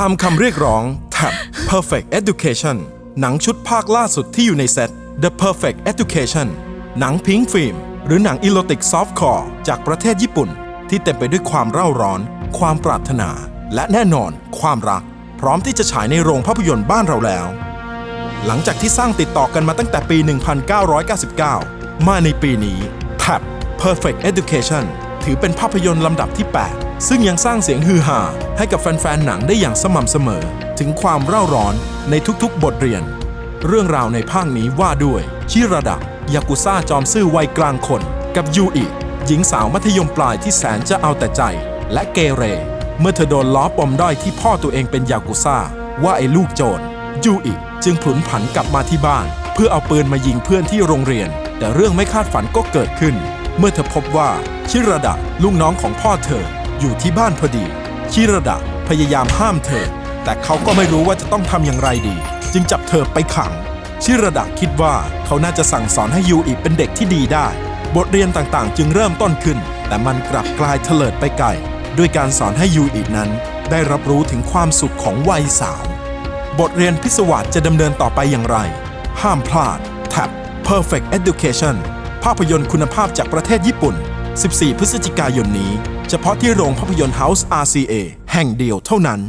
ตามคำเรียกร้อง Tab Perfect Education หนังชุดภาคล่าสุดที่อยู่ในเซต The Perfect Education หนังพิงฟิล์มหรือหนังอีโรติกซอฟต์คอร์จากประเทศญี่ปุ่น ที่เต็มไปด้วยความเร่าร้อน ความปรารถนา และแน่นอน ความรัก พร้อมที่จะฉายในโรงภาพยนตร์บ้านเราแล้ว หลังจากที่สร้างติดต่อกันมาตั้งแต่ปี 1999 มาในปีนี้ PAP Perfect Education ถือเป็นภาพยนตร์ลำดับที่ 8 ซึ่งยังสร้างเสียงฮือฮาให้กับแฟนๆหนังได้อย่างสม่ำเสมอ ถึงความเร่าร้อนในทุกๆบทเรียน เรื่องราวในภาคนี้ว่าด้วยชิระดะยากุซ่าจอมซื่อวัยกลางคน กับยูอิหญิงสาวมัธยมปลายที่แสนจะเอาแต่ใจ และเกเร เมื่อเธอโดนล้อปมด้อยที่พ่อตัวเองเป็นยากุซ่า ว่าไอ้ลูกโจรยูอิจึงผลุนผันกลับมาที่บ้าน เพื่อเอาปืนมายิงเพื่อนที่โรงเรียน แต่เรื่องไม่คาดฝันก็เกิดขึ้น เมื่อเธอพบว่าชิระดะลูกน้องของพ่อเธอ อยู่ที่บ้านพอดีชิระดะพยายามห้ามเธอ แต่เขาก็ไม่รู้ว่าจะต้องทำอย่างไรดี จึงจับเธอไปขัง ชิระดะคิดว่าเขาน่าจะสั่งสอนให้ยูอิเป็นเด็กที่ดีได้ บทเรียนต่างๆ จึงเริ่มต้นขึ้น แต่มันกลับกลายเถลิดไปไกลด้วยการสอนให้ยูอินั้น ได้รับรู้ถึงความสุขของวัยสาว บทเรียนพิศวาสจะดำเนินต่อไปอย่างไร ห้ามพลาด Tab Perfect Education ภาพยนตร์คุณภาพจากประเทศญี่ปุ่น 14 พฤศจิกายนนี้ เฉพาะที่โรงภาพยนตร์ House RCA แห่งเดียวเท่านั้น